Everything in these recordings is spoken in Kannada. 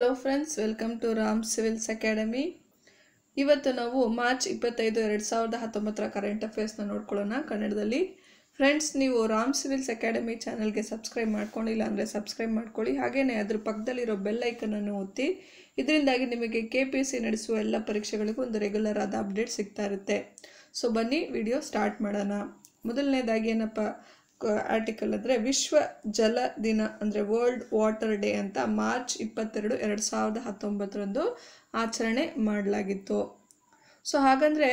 Hello friends welcome to Ram civils academy ಇವತ್ತು ನಾವು ಮಾರ್ಚ್ ಇಪ್ಪತ್ತೈದು, ಎರಡು ಸಾವಿರದ ಹತ್ತೊಂಬತ್ತರ ಕರೆಂಟ್ ಅಫೇರ್ಸ್ನ ನೋಡ್ಕೊಳ್ಳೋಣ ಕನ್ನಡದಲ್ಲಿ. ಫ್ರೆಂಡ್ಸ್ ನೀವು ರಾಮ್ ಸಿವಿಲ್ಸ್ ಅಕಾಡೆಮಿ ಚಾನಲ್ಗೆ ಸಬ್ಸ್ಕ್ರೈಬ್ ಮಾಡ್ಕೊಂಡಿಲ್ಲ ಅಂದರೆ ಸಬ್ಸ್ಕ್ರೈಬ್ ಮಾಡ್ಕೊಳ್ಳಿ. ಹಾಗೆಯೇ ಅದ್ರ ಪಕ್ಕದಲ್ಲಿರೋ ಬೆಲ್ ಐಕನನ್ನು ಒತ್ತಿ, ಇದರಿಂದಾಗಿ ನಿಮಗೆ ಕೆ ಪಿ ಎಸ್ ಸಿ ನಡೆಸುವ ಎಲ್ಲ ಪರೀಕ್ಷೆಗಳಿಗೂ ಒಂದು ರೆಗ್ಯುಲರ್ ಆದ ಅಪ್ಡೇಟ್ ಸಿಗ್ತಾ ಇರುತ್ತೆ. ಸೊ ಬನ್ನಿ ವಿಡಿಯೋ ಸ್ಟಾರ್ಟ್ ಮಾಡೋಣ. ಮೊದಲನೇದಾಗಿ ಏನಪ್ಪ ಆರ್ಟಿಕಲ್ ಅಂದರೆ ವಿಶ್ವ ಜಲ ದಿನ ಅಂದರೆ ವರ್ಲ್ಡ್ ವಾಟರ್ ಡೇ ಅಂತ ಮಾರ್ಚ್ ಇಪ್ಪತ್ತೆರಡು, ಎರಡು ಸಾವಿರದ ಹತ್ತೊಂಬತ್ತರಂದು ಆಚರಣೆ ಮಾಡಲಾಗಿತ್ತು. ಸೊ ಹಾಗಂದರೆ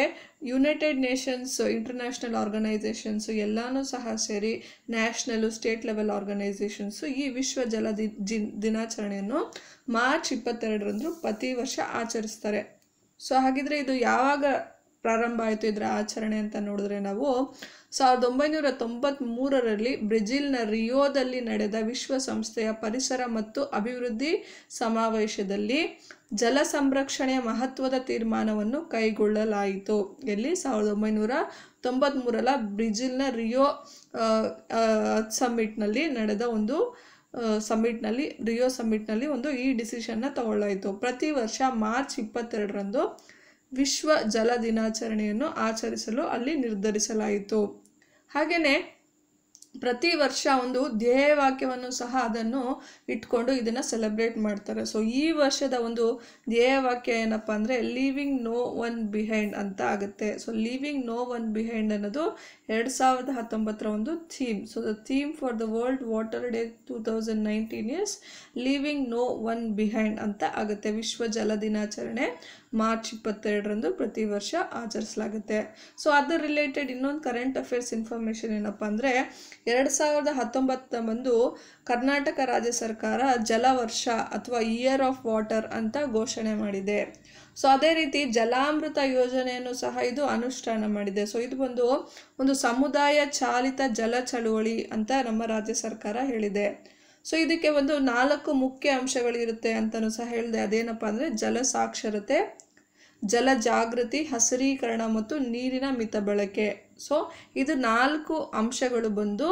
ಯುನೈಟೆಡ್ ನೇಷನ್ಸ್ ಇಂಟರ್ನ್ಯಾಷನಲ್ ಆರ್ಗನೈಸೇಷನ್ಸು ಎಲ್ಲನೂ ಸಹ ಸೇರಿ ನ್ಯಾಷನಲು ಸ್ಟೇಟ್ ಲೆವೆಲ್ ಆರ್ಗನೈಸೇಷನ್ಸು ಈ ವಿಶ್ವ ಜಲ ದಿನಾಚರಣೆಯನ್ನು ಮಾರ್ಚ್ ಇಪ್ಪತ್ತೆರಡರಂದು ಪ್ರತಿ ವರ್ಷ ಆಚರಿಸ್ತಾರೆ. ಸೊ ಹಾಗಿದ್ರೆ ಇದು ಯಾವಾಗ ಪ್ರಾರಂಭ ಆಯಿತು ಇದರ ಆಚರಣೆ ಅಂತ ನೋಡಿದ್ರೆ ನಾವು ಸಾವಿರದ ಒಂಬೈನೂರ ತೊಂಬತ್ತ್ಮೂರರಲ್ಲಿ ಬ್ರೆಜಿಲ್ನ ರಿಯೋದಲ್ಲಿ ನಡೆದ ವಿಶ್ವಸಂಸ್ಥೆಯ ಪರಿಸರ ಮತ್ತು ಅಭಿವೃದ್ಧಿ ಸಮಾವೇಶದಲ್ಲಿ ಜಲ ಸಂರಕ್ಷಣೆಯ ಮಹತ್ವದ ತೀರ್ಮಾನವನ್ನು ಕೈಗೊಳ್ಳಲಾಯಿತು. ಎಲ್ಲಿ ಸಾವಿರದ ಒಂಬೈನೂರ ತೊಂಬತ್ತ್ಮೂರರ ಬ್ರೆಜಿಲ್ನ ರಿಯೋ ಸಮ್ಮಿಟ್ನಲ್ಲಿ ನಡೆದ ಒಂದು ಸಮ್ಮಿಟ್ನಲ್ಲಿ, ರಿಯೋ ಸಮ್ಮಿಟ್ನಲ್ಲಿ ಒಂದು ಈ ಡಿಸಿಷನ್ನ ತಗೊಳ್ಳಾಯಿತು. ಪ್ರತಿ ವರ್ಷ ಮಾರ್ಚ್ ಇಪ್ಪತ್ತೆರಡರಂದು ವಿಶ್ವ ಜಲ ದಿನಾಚರಣೆಯನ್ನು ಆಚರಿಸಲು ಅಲ್ಲಿ ನಿರ್ಧರಿಸಲಾಯಿತು. ಹಾಗೆಯೇ ಪ್ರತಿ ವರ್ಷ ಒಂದು ಧ್ಯೇಯವಾಕ್ಯವನ್ನು ಸಹ ಅದನ್ನು ಇಟ್ಕೊಂಡು ಇದನ್ನು ಸೆಲೆಬ್ರೇಟ್ ಮಾಡ್ತಾರೆ. ಸೊ ಈ ವರ್ಷದ ಒಂದು ಧ್ಯೇಯವಾಕ್ಯ ಏನಪ್ಪ ಅಂದರೆ ಲೀವಿಂಗ್ ನೋ ಒನ್ ಬಿಹೈಂಡ್ ಅಂತ ಆಗುತ್ತೆ. So living no one behind ಅನ್ನೋದು ಎರಡು ಸಾವಿರದ ಹತ್ತೊಂಬತ್ತರ ಒಂದು theme so the theme for the world water day two thousand nineteen years living no one behind ಅಂತ ಆಗುತ್ತೆ. ವಿಶ್ವ ಜಲ ದಿನಾಚರಣೆ ಮಾರ್ಚ್ ಇಪ್ಪತ್ತೆರಡರಂದು ಪ್ರತಿ ವರ್ಷ ಆಚರಿಸಲಾಗುತ್ತೆ. ಸೊ ಅದರ ರಿಲೇಟೆಡ್ ಇನ್ನೊಂದು ಕರೆಂಟ್ ಅಫೇರ್ಸ್ ಇನ್ಫಾರ್ಮೇಷನ್ ಏನಪ್ಪ ಅಂದರೆ ಎರಡು ಸಾವಿರದ ಹತ್ತೊಂಬತ್ತ ಬಂದು ಕರ್ನಾಟಕ ರಾಜ್ಯ ಸರ್ಕಾರ ಜಲವರ್ಷ ಅಥವಾ ಇಯರ್ ಆಫ್ ವಾಟರ್ ಅಂತ ಘೋಷಣೆ ಮಾಡಿದೆ. ಸೊ ಅದೇ ರೀತಿ ಜಲಾಮೃತ ಯೋಜನೆಯನ್ನು ಸಹ ಇದು ಅನುಷ್ಠಾನ ಮಾಡಿದೆ. ಸೊ ಇದು ಬಂದು ಒಂದು ಸಮುದಾಯ ಚಾಲಿತ ಜಲ ಚಳುವಳಿ ಅಂತ ನಮ್ಮ ರಾಜ್ಯ ಸರ್ಕಾರ ಹೇಳಿದೆ. ಸೊ ಇದಕ್ಕೆ ಒಂದು ನಾಲ್ಕು ಮುಖ್ಯ ಅಂಶಗಳಿರುತ್ತೆ ಅಂತಲೂ ಸಹ ಹೇಳಿದೆ. ಅದೇನಪ್ಪ ಅಂದರೆ ಜಲ ಸಾಕ್ಷರತೆ, ಜಲ ಜಾಗೃತಿ, ಹಸಿರೀಕರಣ ಮತ್ತು ನೀರಿನ ಮಿತ ಬಳಕೆ ಸೊ ಇದು ನಾಲ್ಕು ಅಂಶಗಳು ಬಂದು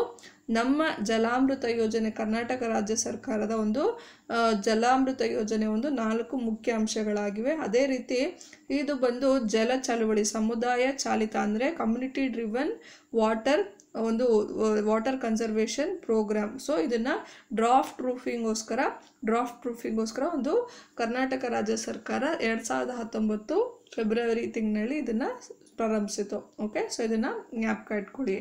ನಮ್ಮ ಜಲಾಮೃತ ಯೋಜನೆ, ಕರ್ನಾಟಕ ರಾಜ್ಯ ಸರ್ಕಾರದ ಒಂದು ಜಲಾಮೃತ ಯೋಜನೆ ಒಂದು ನಾಲ್ಕು ಮುಖ್ಯ ಅಂಶಗಳಾಗಿವೆ. ಅದೇ ರೀತಿ ಇದು ಬಂದು ಜಲ ಚಳುವಳಿ, ಸಮುದಾಯ ಚಾಲಿತ ಅಂದರೆ ಕಮ್ಯುನಿಟಿ ಡ್ರಿವನ್ ವಾಟರ್ ಒಂದು ವಾಟರ್ ಕನ್ಸರ್ವೇಷನ್ ಪ್ರೋಗ್ರಾಮ್ ಸೊ ಇದನ್ನು ಡ್ರಾಫ್ಟ್ ಪ್ರೂಫಿಂಗೋಸ್ಕರ ಡ್ರಾಫ್ಟ್ ಪ್ರೂಫಿಂಗೋಸ್ಕರ ಒಂದು ಕರ್ನಾಟಕ ರಾಜ್ಯ ಸರ್ಕಾರ ಎರಡು ಸಾವಿರದ ಹತ್ತೊಂಬತ್ತು ಫೆಬ್ರವರಿ ತಿಂಗಳಲ್ಲಿ ಇದನ್ನು ಪ್ರಾರಂಭಿಸಿತು. ಓಕೆ ಸೊ ಇದನ್ನು ಜ್ಞಾಪಕ ಇಟ್ಕೊಳ್ಳಿ.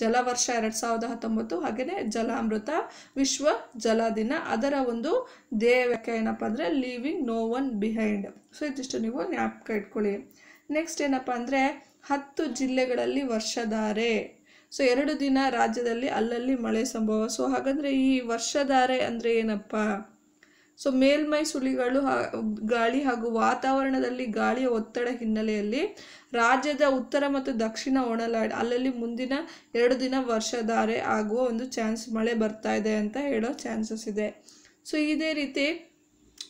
ಜಲವರ್ಷ ಎರಡು ಸಾವಿರದ ಹತ್ತೊಂಬತ್ತು ಹಾಗೆಯೇ ಜಲಾಮೃತ ವಿಶ್ವ ಜಲ ದಿನ, ಅದರ ಒಂದು ದೇವಕ್ಕೆ ಏನಪ್ಪ ಅಂದರೆ leaving no one behind so ಇದಿಷ್ಟು ನೀವು ಜ್ಞಾಪಕ ಇಟ್ಕೊಳ್ಳಿ. ನೆಕ್ಸ್ಟ್ ಏನಪ್ಪ ಅಂದರೆ, ಹತ್ತು ಜಿಲ್ಲೆಗಳಲ್ಲಿ ವರ್ಷಧಾರೆ. ಸೊ ಎರಡು ದಿನ ರಾಜ್ಯದಲ್ಲಿ ಅಲ್ಲಲ್ಲಿ ಮಳೆ ಸಂಭವ. ಸೊ ಹಾಗಂದರೆ ಈ ವರ್ಷಧಾರೆ ಅಂದರೆ ಏನಪ್ಪ? ಸೊ ಮೇಲ್ಮೈ ಸುಳಿಗಳು ಗಾಳಿ ಹಾಗೂ ವಾತಾವರಣದಲ್ಲಿ ಗಾಳಿಯ ಒತ್ತಡ ಹಿನ್ನೆಲೆಯಲ್ಲಿ ರಾಜ್ಯದ ಉತ್ತರ ಮತ್ತು ದಕ್ಷಿಣ ಒಣನಾಡು ಅಲ್ಲಲ್ಲಿ ಮುಂದಿನ ಎರಡು ದಿನ ವರ್ಷಧಾರೆ ಆಗುವ ಒಂದು ಚಾನ್ಸ್ ಮಳೆ ಬರ್ತಾ ಇದೆ ಅಂತ ಹೇಳೋ ಚಾನ್ಸಸ್ ಇದೆ. ಸೊ ಇದೇ ರೀತಿ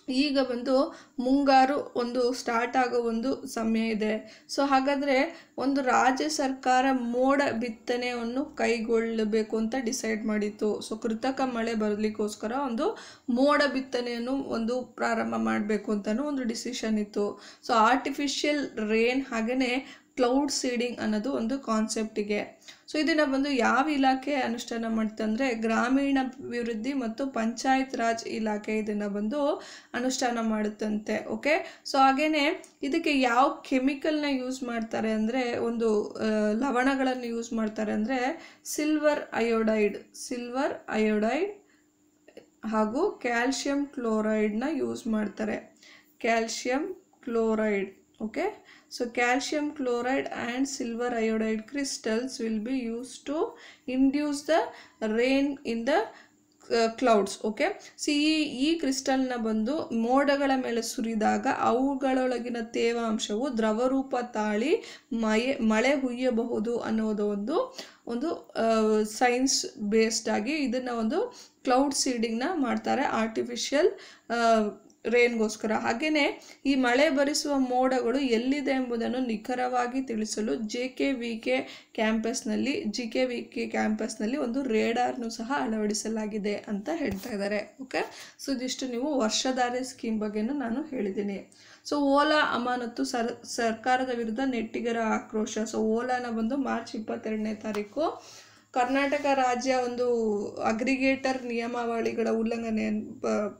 ಈಗ ಬಂದು ಮುಂಗಾರು ಒಂದು ಸ್ಟಾರ್ಟ್ ಆಗೋ ಒಂದು ಸಮಯ ಇದೆ. ಸೊ ಹಾಗಾದರೆ ಒಂದು ರಾಜ್ಯ ಸರ್ಕಾರ ಮೋಡ ಬಿತ್ತನೆಯನ್ನು ಕೈಗೊಳ್ಳಬೇಕು ಅಂತ ಡಿಸೈಡ್ ಮಾಡಿತ್ತು. ಸೊ ಕೃತಕ ಮಳೆ ಬರಲಿಕ್ಕೋಸ್ಕರ ಒಂದು ಮೋಡ ಬಿತ್ತನೆಯನ್ನು ಒಂದು ಪ್ರಾರಂಭ ಮಾಡಬೇಕು ಅಂತಲೂ ಒಂದು ಡಿಸಿಷನ್ ಇತ್ತು. ಸೊ ಆರ್ಟಿಫಿಷಿಯಲ್ ರೇನ್ ಹಾಗೆಯೇ ಕ್ಲೌಡ್ ಸೀಡಿಂಗ್ ಅನ್ನೋದು ಒಂದು ಕಾನ್ಸೆಪ್ಟಿಗೆ ಸೊ ಇದನ್ನು ಬಂದು ಯಾವ ಇಲಾಖೆ ಅನುಷ್ಠಾನ ಮಾಡ್ತಂದ್ರೆ ಗ್ರಾಮೀಣ ಅಭಿವೃದ್ಧಿ ಮತ್ತು ಪಂಚಾಯತ್ ರಾಜ್ ಇಲಾಖೆ ಇದನ್ನು ಬಂದು ಅನುಷ್ಠಾನ ಮಾಡುತ್ತಂತೆ ಓಕೆ ಸೊ ಹಾಗೇನೆ ಇದಕ್ಕೆ ಯಾವ ಕೆಮಿಕಲ್ನ ಯೂಸ್ ಮಾಡ್ತಾರೆ ಅಂದರೆ ಒಂದು ಲವಣಗಳನ್ನು ಯೂಸ್ ಮಾಡ್ತಾರೆ ಅಂದರೆ ಸಿಲ್ವರ್ ಅಯೋಡೈಡ್ ಸಿಲ್ವರ್ ಅಯೋಡೈಡ್ ಹಾಗೂ ಕ್ಯಾಲ್ಶಿಯಂ ಕ್ಲೋರೈಡ್ನ ಯೂಸ್ ಮಾಡ್ತಾರೆ. Calcium chloride okay so calcium chloride and silver iodide crystals will be use to induce the rain in the clouds okay see ಈ ಈ ಕ್ರಿಸ್ಟಲ್ನ ಬಂದು ಮೋಡಗಳ ಮೇಲೆ ಸುರಿದಾಗ ಅವುಗಳೊಳಗಿನ ತೇವಾಂಶವು ದ್ರವರೂಪ ತಾಳಿ ಮಳೆ ಮಳೆ ಹುಯ್ಯಬಹುದು ಅನ್ನೋದು ಒಂದು ಒಂದು ಸೈನ್ಸ್ ಬೇಸ್ಡ್ ಆಗಿ ಇದನ್ನು ಒಂದು ಕ್ಲೌಡ್ ಸೀಡಿಂಗ್ನ ಮಾಡ್ತಾರೆ. ಆರ್ಟಿಫಿಷಿಯಲ್ ರೇನ್ಗೋಸ್ಕರ. ಹಾಗೆಯೇ ಈ ಮಳೆ ಬರಿಸುವ ಮೋಡಗಳು ಎಲ್ಲಿದೆ ಎಂಬುದನ್ನು ನಿಖರವಾಗಿ ತಿಳಿಸಲು ಜೆ ಕೆ ವಿ ಕೆ ಕ್ಯಾಂಪಸ್ನಲ್ಲಿ, ಜಿ ಕೆ ವಿ ಕೆ ಕ್ಯಾಂಪಸ್ನಲ್ಲಿ ಒಂದು ರೇಡಾರ್ನು ಸಹ ಅಳವಡಿಸಲಾಗಿದೆ ಅಂತ ಹೇಳ್ತಾ ಇದ್ದಾರೆ. ಓಕೆ? ಸೊ ಇದಿಷ್ಟು ನೀವು ವರ್ಷಧಾರೆ ಸ್ಕೀಮ್ ಬಗ್ಗೆನೂ ನಾನು ಹೇಳಿದ್ದೀನಿ. ಸೊ, ಓಲಾ ಅಮಾನತ್ತು ಸರ್, ಸರ್ಕಾರದ ವಿರುದ್ಧ ನೆಟ್ಟಿಗರ ಆಕ್ರೋಶ. ಸೊ, ಓಲಾನ ಬಂದು ಮಾರ್ಚ್ ಇಪ್ಪತ್ತೆರಡನೇ ತಾರೀಕು ಕರ್ನಾಟಕ ರಾಜ್ಯ ಒಂದು ಅಗ್ರಿಗೇಟರ್ ನಿಯಮಾವಳಿಗಳ ಉಲ್ಲಂಘನೆ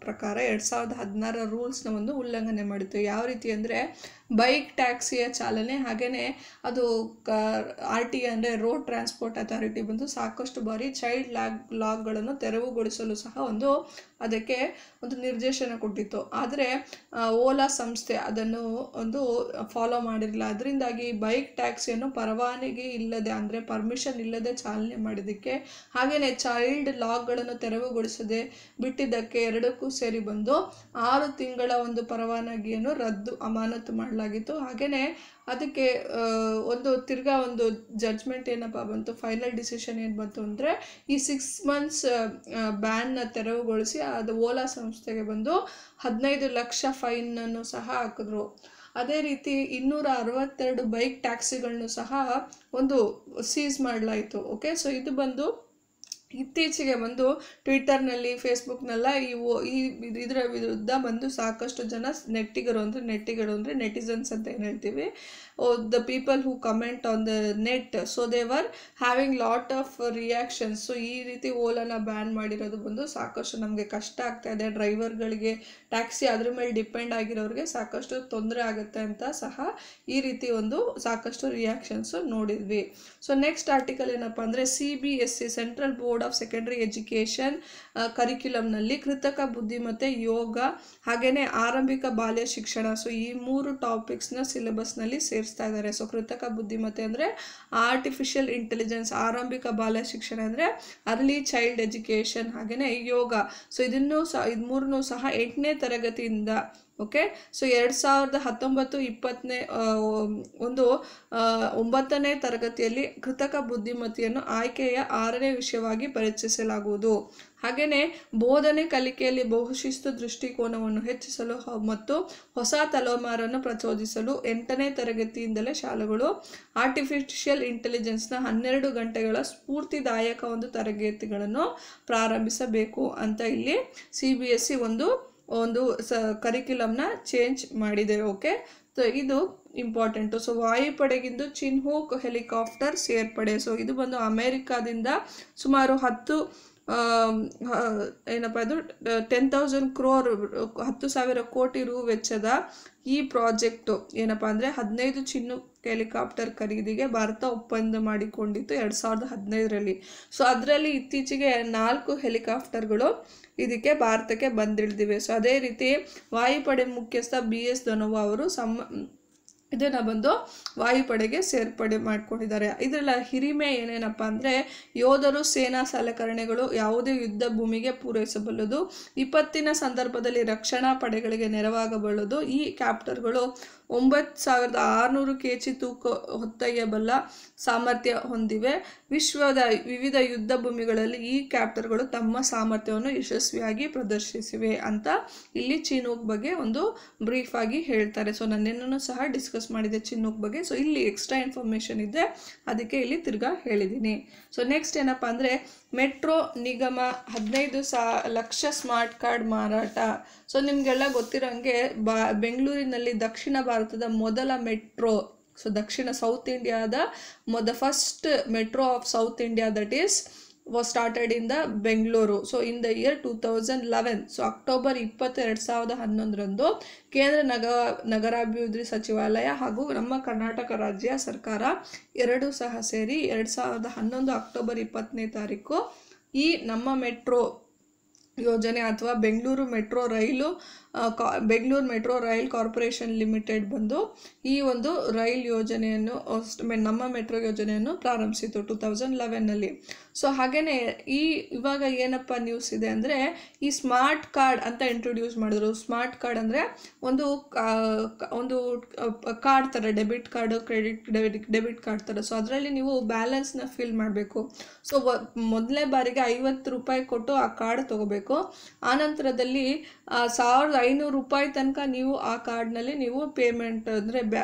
ಪ್ರಕಾರ ಎರಡು ಸಾವಿರದ ಹದಿನಾರರ ರೂಲ್ಸ್ನ ಒಂದು ಉಲ್ಲಂಘನೆ ಮಾಡಿತ್ತು. ಯಾವ ರೀತಿ ಅಂದರೆ ಬೈಕ್ ಟ್ಯಾಕ್ಸಿಯ ಚಾಲನೆ ಹಾಗೆಯೇ ಅದು ಆರ್ ಟಿ ಅಂದರೆ ರೋಡ್ ಟ್ರಾನ್ಸ್ಪೋರ್ಟ್ ಅಥಾರಿಟಿ ಬಂದು ಸಾಕಷ್ಟು ಬಾರಿ ಚೈಲ್ಡ್ ಲಾಗ್, ಲಾಗ್ಗಳನ್ನು ತೆರವುಗೊಳಿಸಲು ಸಹ ಒಂದು ಅದಕ್ಕೆ ಒಂದು ನಿರ್ದೇಶನ ಕೊಟ್ಟಿತ್ತು. ಆದರೆ ಓಲಾ ಸಂಸ್ಥೆ ಅದನ್ನು ಒಂದು ಫಾಲೋ ಮಾಡಿರಲಿಲ್ಲ. ಅದರಿಂದಾಗಿ ಬೈಕ್ ಟ್ಯಾಕ್ಸಿಯನ್ನು ಪರವಾನಗಿ ಇಲ್ಲದೆ ಅಂದರೆ ಪರ್ಮಿಷನ್ ಇಲ್ಲದೆ ಚಾಲನೆ ಮಾಡಿದ್ದಕ್ಕೆ ಹಾಗೆಯೇ ಚೈಲ್ಡ್ ಲಾಗ್ಗಳನ್ನು ತೆರವುಗೊಳಿಸದೆ ಬಿಟ್ಟಿದ್ದಕ್ಕೆ ಎರಡಕ್ಕೂ ಸೇರಿ ಬಂದು ಆರು ತಿಂಗಳ ಒಂದು ಪರವಾನಗಿಯನ್ನು ರದ್ದು, ಅಮಾನತು ಮಾಡಲಾಗಿತ್ತು ಹಾಗೆಯೇ ಅದಕ್ಕೆ ಒಂದು ತಿರ್ಗಾ ಒಂದು ಜಡ್ಜ್ಮೆಂಟ್ ಏನಪ್ಪ ಬಂತು ಫೈನಲ್ ಡಿಸಿಷನ್ ಏನು ಬಂತು ಅಂದರೆ, ಈ ಸಿಕ್ಸ್ ಮಂತ್ಸ್ ಬ್ಯಾನ್ನ ತೆರವುಗೊಳಿಸಿ ಅದು ಓಲಾ ಸಂಸ್ಥೆಗೆ ಬಂದು ಹದಿನೈದು ಲಕ್ಷ ಫೈನನ್ನು ಸಹ ಹಾಕಿದ್ರು. ಅದೇ ರೀತಿ ಇನ್ನೂರ ಅರವತ್ತೆರಡು ಬೈಕ್ ಟ್ಯಾಕ್ಸಿಗಳನ್ನು ಸಹ ಒಂದು ಸೀಸ್ ಮಾಡಲಾಯಿತು. ಓಕೆ ಸೊ ಇದು ಬಂದು ಇತ್ತೀಚೆಗೆ ಬಂದು ಟ್ವಿಟರ್ನಲ್ಲಿ ಫೇಸ್ಬುಕ್ನೆಲ್ಲ ಈ ಓ- ಈ ಇದರ ವಿರುದ್ಧ ಬಂದು ಸಾಕಷ್ಟು ಜನ ನೆಟ್ಟಿಗರು ಅಂದರೆ ನೆಟ್ಟಿಗರು ಅಂದರೆ ನೆಟಿಸನ್ಸ್ ಅಂತ ಏನು ಹೇಳ್ತೀವಿ the people who comment on the net. So they're having lot of reactions. So, ಈ ರೀತಿ ಓಲಾನ ಬ್ಯಾನ್ ಮಾಡಿರೋದು ಬಂದು ಸಾಕಷ್ಟು ನಮಗೆ ಕಷ್ಟ ಆಗ್ತಾ ಇದೆ. ಡ್ರೈವರ್ಗಳಿಗೆ ಟ್ಯಾಕ್ಸಿ ಅದ್ರ ಮೇಲೆ ಡಿಪೆಂಡ್ ಆಗಿರೋರಿಗೆ ಸಾಕಷ್ಟು ತೊಂದರೆ ಆಗುತ್ತೆ ಅಂತ ಸಹ ಈ ರೀತಿ ಒಂದು ಸಾಕಷ್ಟು ರಿಯಾಕ್ಷನ್ಸು ನೋಡಿದ್ವಿ. ಸೊ, ನೆಕ್ಸ್ಟ್ ಆರ್ಟಿಕಲ್ ಏನಪ್ಪ ಅಂದರೆ, C B S C central board of secondary education ಕರಿಕ್ಯುಲಮ್ನಲ್ಲಿ ಕೃತಕ ಬುದ್ಧಿಮತ್ತೆ ಯೋಗ ಹಾಗೆಯೇ ಆರಂಭಿಕ ಬಾಲ್ಯ ಶಿಕ್ಷಣ. ಸೊ ಈ ಮೂರು ಟಾಪಿಕ್ಸ್ನ ಸಿಲೆಬಸ್ನಲ್ಲಿ ಸೇರಿಸ್ತಾ ಇದ್ದಾರೆ. ಸೊ ಕೃತಕ ಬುದ್ಧಿಮತ್ತೆ ಅಂದರೆ ಆರ್ಟಿಫಿಷಿಯಲ್ ಇಂಟೆಲಿಜೆನ್ಸ್ ಆರಂಭಿಕ ಬಾಲ್ಯ ಶಿಕ್ಷಣ ಅಂದರೆ ಅರ್ಲಿ ಚೈಲ್ಡ್ ಎಜುಕೇಷನ್ ಹಾಗೆಯೇ ಯೋಗ. ಸೊ ಇದನ್ನು ಸಹ ಇದು ಮೂರನ್ನೂ ಸಹ ಎಂಟನೇ ತರಗತಿಯಿಂದ ಓಕೆ ಸೊ ಎರಡು ಸಾವಿರದ ಹತ್ತೊಂಬತ್ತು ಇಪ್ಪತ್ತನೇ ಒಂದು ಒಂಬತ್ತನೇ ತರಗತಿಯಲ್ಲಿ ಕೃತಕ ಬುದ್ಧಿಮತ್ತೆಯನ್ನು ಆಯ್ಕೆಯ ಆರನೇ ವಿಷಯವಾಗಿ ಪರಿಚಯಿಸಲಾಗುವುದು. ಹಾಗೆಯೇ ಬೋಧನೆ ಕಲಿಕೆಯಲ್ಲಿ ಬಹುಶಿಸ್ತು ದೃಷ್ಟಿಕೋನವನ್ನು ಹೆಚ್ಚಿಸಲು ಮತ್ತು ಹೊಸ ತಲೆಮಾರನ್ನು ಪ್ರಚೋದಿಸಲು ಎಂಟನೇ ತರಗತಿಯಿಂದಲೇ ಶಾಲೆಗಳು ಆರ್ಟಿಫಿಷಿಯಲ್ ಇಂಟೆಲಿಜೆನ್ಸ್ನ ಹನ್ನೆರಡು ಗಂಟೆಗಳ ಸ್ಫೂರ್ತಿದಾಯಕ ಒಂದು ತರಗತಿಗಳನ್ನು ಪ್ರಾರಂಭಿಸಬೇಕು ಅಂತ ಇಲ್ಲಿ ಸಿ ಬಿ ಎಸ್ ಸಿ ಒಂದು ಒಂದು ಸ ಕರಿಕ್ಯುಲಮ್ನ ಚೇಂಜ್ ಮಾಡಿದೆ ಓಕೆ ಸೊ ಇದು ಇಂಪಾರ್ಟೆಂಟು ಸೊ ವಾಯುಪಡೆಗಿಂದು ಚಿನ್ಹೂಕ್ ಹೆಲಿಕಾಪ್ಟರ್ ಸೇರ್ಪಡೆ. ಸೊ ಇದು ಬಂದು ಅಮೇರಿಕಾದಿಂದ ಸುಮಾರು ಹತ್ತು ಏನಪ್ಪ ಇದು? ಟೆನ್ ತೌಸಂಡ್ ಕ್ರೋರ್ ಹತ್ತು ಸಾವಿರ ಕೋಟಿ ರು ವೆಚ್ಚದ ಈ ಪ್ರಾಜೆಕ್ಟು ಏನಪ್ಪ ಅಂದರೆ, ಹದಿನೈದು ಚಿನ್ನು ಹೆಲಿಕಾಪ್ಟರ್ ಖರೀದಿಗೆ ಭಾರತ ಒಪ್ಪಂದ ಮಾಡಿಕೊಂಡಿತ್ತು ಎರಡು ಸಾವಿರದ ಹದಿನೈದರಲ್ಲಿ. ಸೊ ಅದರಲ್ಲಿ ಇತ್ತೀಚೆಗೆ ನಾಲ್ಕು ಹೆಲಿಕಾಪ್ಟರ್ಗಳು ಇದಕ್ಕೆ ಭಾರತಕ್ಕೆ ಬಂದಿಳಿದಿವೆ. ಸೊ ಅದೇ ರೀತಿ ವಾಯುಪಡೆ ಮುಖ್ಯಸ್ಥ ಬಿ ಎಸ್ ಧನೋವಾ ಅವರು ಸಮ ಇದನ್ನು ಬಂದು ವಾಯುಪಡೆಗೆ ಸೇರ್ಪಡೆ ಮಾಡ್ಕೊಂಡಿದ್ದಾರೆ. ಇದರಲ್ಲಿ ಹಿರಿಮೆ ಏನೇನಪ್ಪ ಅಂದರೆ, ಯೋಧರು, ಸೇನಾ ಸಲಕರಣೆಗಳು ಯಾವುದೇ ಯುದ್ಧ ಭೂಮಿಗೆ ಪೂರೈಸಬಲ್ಲದು. ವಿಪತ್ತಿನ ಸಂದರ್ಭದಲ್ಲಿ ರಕ್ಷಣಾ ಪಡೆಗಳಿಗೆ ನೆರವಾಗಬಲ್ಲದು. ಈ ಕ್ಯಾಪ್ಟರ್ಗಳು ಒಂಬತ್ತು ಸಾವಿರದ ಆರುನೂರು ಕೆ ಜಿ ತೂಕ ಹೊತ್ತೊಯ್ಯಬಲ್ಲ ಸಾಮರ್ಥ್ಯ ಹೊಂದಿವೆ. ವಿಶ್ವದ ವಿವಿಧ ಯುದ್ಧ ಭೂಮಿಗಳಲ್ಲಿ ಈ ಕ್ಯಾಪ್ಟರ್ಗಳು ತಮ್ಮ ಸಾಮರ್ಥ್ಯವನ್ನು ಯಶಸ್ವಿಯಾಗಿ ಪ್ರದರ್ಶಿಸಿವೆ ಅಂತ ಇಲ್ಲಿ ಚೀನೂಕ್ ಬಗ್ಗೆ ಒಂದು ಬ್ರೀಫ್ ಆಗಿ ಹೇಳ್ತಾರೆ. ಸೊ ನನ್ನೇನೂ ಸಹ ಡಿಸ್ಕಸ್ ಮಾಡಿದೆ ಚಿನ್ನುಕ್ ಬಗ್ಗೆ. ಸೊ ಇಲ್ಲಿ ಎಕ್ಸ್ಟ್ರಾ ಇನ್ಫಾರ್ಮೇಷನ್ ಇದೆ. ಅದಕ್ಕೆ ಇಲ್ಲಿ ತಿರ್ಗಾ ಹೇಳಿದ್ದೀನಿ ಸೊ ನೆಕ್ಸ್ಟ್ ಏನಪ್ಪ ಅಂದರೆ ಮೆಟ್ರೋ ನಿಗಮ ಹದಿನೈದು ಸಾ, ಲಕ್ಷ ಸ್ಮಾರ್ಟ್ ಕಾರ್ಡ್ ಮಾರಾಟ. ಸೊ ನಿಮಗೆಲ್ಲ ಗೊತ್ತಿರೋಂಗೆ ಬಾ, ಬೆಂಗಳೂರಿನಲ್ಲಿ ದಕ್ಷಿಣ ಭಾರತದ ಮೊದಲ ಮೆಟ್ರೋ ಸೊ ದಕ್ಷಿಣ ಸೌತ್ ಇಂಡಿಯಾದ ಮೊದ first metro of south India that is was started in the Bengaluru so in the year two thousand eleven so October ಇಪ್ಪತ್ತೆರಡು ಸಾವಿರದ ಹನ್ನೊಂದರಂದು ಕೇಂದ್ರ ನಗ, ನಗರಾಭಿವೃದ್ಧಿ ಸಚಿವಾಲಯ ಹಾಗೂ ನಮ್ಮ ಕರ್ನಾಟಕ ರಾಜ್ಯ ಸರ್ಕಾರ ಎರಡು ಸಹ ಸೇರಿ ಎರಡು ಸಾವಿರದ ಹನ್ನೊಂದು ಅಕ್ಟೋಬರ್ ಇಪ್ಪತ್ತನೇ ತಾರೀಕು ಈ ನಮ್ಮ ಮೆಟ್ರೋ ಯೋಜನೆ ಅಥವಾ ಬೆಂಗಳೂರು ಮೆಟ್ರೋ ರೈಲು ಕಾ Bengaluru metro rail corporation limited ಬಂದು ಈ ಒಂದು ರೈಲ್ ಯೋಜನೆಯನ್ನು ನಮ್ಮ ಮೆಟ್ರೋ ಯೋಜನೆಯನ್ನು ಪ್ರಾರಂಭಿಸಿತು ಟೂ ತೌಸಂಡ್ ಲೆವೆನ್ನಲ್ಲಿ. ಸೊ ಹಾಗೆಯೇ ಈ ಇವಾಗ ಏನಪ್ಪ ನ್ಯೂಸ್ ಇದೆ ಅಂದರೆ ಈ ಸ್ಮಾರ್ಟ್ ಕಾರ್ಡ್ ಅಂತ ಇಂಟ್ರೊಡ್ಯೂಸ್ ಮಾಡಿದ್ರು. ಸ್ಮಾರ್ಟ್ ಕಾರ್ಡ್ ಅಂದರೆ ಒಂದು ಒಂದು ಕಾರ್ಡ್ ಥರ debit card credit debit card ಥರ ಸೊ ಅದರಲ್ಲಿ ನೀವು ಬ್ಯಾಲೆನ್ಸ್ನ ಫಿಲ್ ಮಾಡಬೇಕು. ಸೊ ಮೊದಲೇ ಬಾರಿಗೆ ಐವತ್ತು ರೂಪಾಯಿ ಕೊಟ್ಟು ಆ ಕಾರ್ಡ್ ತೊಗೋಬೇಕು. ಆನಂತರದಲ್ಲಿ ಆ, ಸಾವಿರದ ಐನೂರು ರೂಪಾಯಿ ತನಕ ನೀವು ಆ ಕಾರ್ಡ್ನಲ್ಲಿ ನೀವು ಪೇಮೆಂಟ್ ಅಂದರೆ ಬ್ಯಾ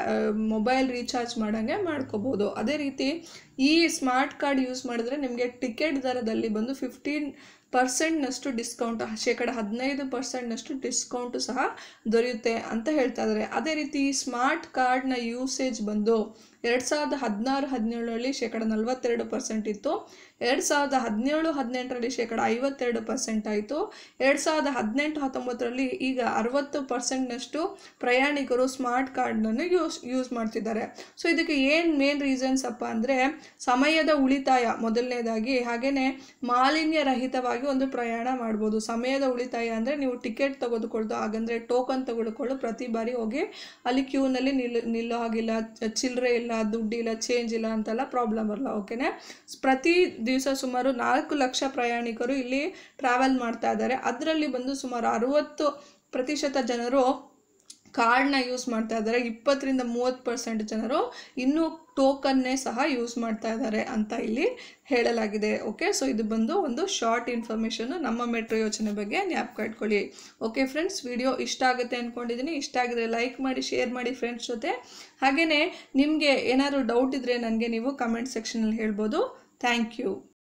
ಮೊಬೈಲ್ ರೀಚಾರ್ಜ್ ಮಾಡೋಂಗೆ ಮಾಡ್ಕೋಬೋದು. ಅದೇ ರೀತಿ ಈ ಸ್ಮಾರ್ಟ್ ಕಾರ್ಡ್ ಯೂಸ್ ಮಾಡಿದ್ರೆ ನಿಮಗೆ ಟಿಕೆಟ್ ದರದಲ್ಲಿ ಬಂದು ಫಿಫ್ಟೀನ್ ಪರ್ಸೆಂಟ್ನಷ್ಟು ಡಿಸ್ಕೌಂಟ್ ಶೇಕಡ ಹದಿನೈದು ಪರ್ಸೆಂಟ್ನಷ್ಟು ಡಿಸ್ಕೌಂಟು ಸಹ ದೊರೆಯುತ್ತೆ ಅಂತ ಹೇಳ್ತಾ ಇದ್ದಾರೆ ಅದೇ ರೀತಿ ಸ್ಮಾರ್ಟ್ ಕಾರ್ಡ್ನ ಯೂಸೇಜ್ ಬಂದು ಎರಡು ಸಾವಿರದ ಹದಿನಾರು, ಹದಿನೇಳರಲ್ಲಿ ಶೇಕಡ ನಲವತ್ತೆರಡು ಪರ್ಸೆಂಟ್ ಇತ್ತು. ಎರಡು ಸಾವಿರದ ಹದಿನೇಳು, ಹದಿನೆಂಟರಲ್ಲಿ ಶೇಕಡ ಐವತ್ತೆರಡು ಪರ್ಸೆಂಟ್ ಆಯಿತು. ಎರಡು ಸಾವಿರದ ಹದಿನೆಂಟು, ಹತ್ತೊಂಬತ್ತರಲ್ಲಿ ಈಗ ಅರವತ್ತು ಪರ್ಸೆಂಟ್ನಷ್ಟು ಪ್ರಯಾಣಿಕರು ಸ್ಮಾರ್ಟ್ ಕಾರ್ಡ್ನನ್ನು ಯೂಸ್ ಯೂಸ್ ಮಾಡ್ತಿದ್ದಾರೆ. ಸೊ ಇದಕ್ಕೆ ಏನು ಮೇನ್ ರೀಸನ್ಸ್ ಅಪ್ಪ ಅಂದರೆ ಸಮಯದ ಉಳಿತಾಯ ಮೊದಲನೇದಾಗಿ ಹಾಗೆಯೇ ಮಾಲಿನ್ಯ ರಹಿತವಾಗಿ ಒಂದು ಪ್ರಯಾಣ ಮಾಡ್ಬೋದು. ಸಮಯದ ಉಳಿತಾಯ ಅಂದರೆ ನೀವು ಟಿಕೆಟ್ ತೆಗೆದುಕೊಳ್ಳೋದು, ಹಾಗಂದರೆ ಟೋಕನ್ ತಗೊಳ್ಕೊಳ್ಳೋ ಪ್ರತಿ ಬಾರಿ ಹೋಗಿ ಅಲ್ಲಿ ಕ್ಯೂನಲ್ಲಿ ನಿಲ್ಲು ನಿಲ್ಲೋ ಹಾಗಿಲ್ಲ ಚಿಲ್ಲರೆ ಇಲ್ಲ ಇಲ್ಲ ಚೇಂಜ್ ಇಲ್ಲ ಅಂತೆಲ್ಲ ಪ್ರಾಬ್ಲಮ್ ಬರಲ್ಲ ಓಕೆನೆ ಪ್ರತಿ ದಿವಸ ಸುಮಾರು ನಾಲ್ಕು ಲಕ್ಷ ಪ್ರಯಾಣಿಕರು ಇಲ್ಲಿ ಟ್ರಾವೆಲ್ ಮಾಡ್ತಾ ಇದ್ದಾರೆ. ಅದರಲ್ಲಿ ಬಂದು ಸುಮಾರು ಅರುವತ್ತು ಪ್ರತಿಶತ ಜನರು ಕಾರ್ಡ್ನ ಯೂಸ್ ಮಾಡ್ತಾ ಇದ್ದಾರೆ. ಇಪ್ಪತ್ತರಿಂದ ಮೂವತ್ತು ಪರ್ಸೆಂಟ್ ಜನರು ಇನ್ನೂ ಟೋಕನ್ನೇ ಸಹ ಯೂಸ್ ಮಾಡ್ತಾ ಇದ್ದಾರೆ ಅಂತ ಇಲ್ಲಿ ಹೇಳಲಾಗಿದೆ. ಓಕೆ, ಸೊ ಇದು ಬಂದು ಒಂದು ಶಾರ್ಟ್ ಇನ್ಫಾರ್ಮೇಷನ್ನು ನಮ್ಮ ಮೆಟ್ರೋ ಯೋಜನೆ ಬಗ್ಗೆ ಜ್ಞಾಪಕ ಇಟ್ಕೊಳ್ಳಿ. ಓಕೆ ಫ್ರೆಂಡ್ಸ್, ವಿಡಿಯೋ ಇಷ್ಟ ಆಗುತ್ತೆ ಅಂದ್ಕೊಂಡಿದ್ದೀನಿ ಇಷ್ಟ ಆಗಿದ್ರೆ ಲೈಕ್ ಮಾಡಿ, ಶೇರ್ ಮಾಡಿ ಫ್ರೆಂಡ್ಸ್ ಜೊತೆ. ಹಾಗೆಯೇ ನಿಮಗೆ ಏನಾದರೂ ಡೌಟ್ ಇದ್ದರೆ ನನಗೆ ನೀವು ಕಮೆಂಟ್ ಸೆಕ್ಷನಲ್ಲಿ ಹೇಳ್ಬೋದು. Thank you.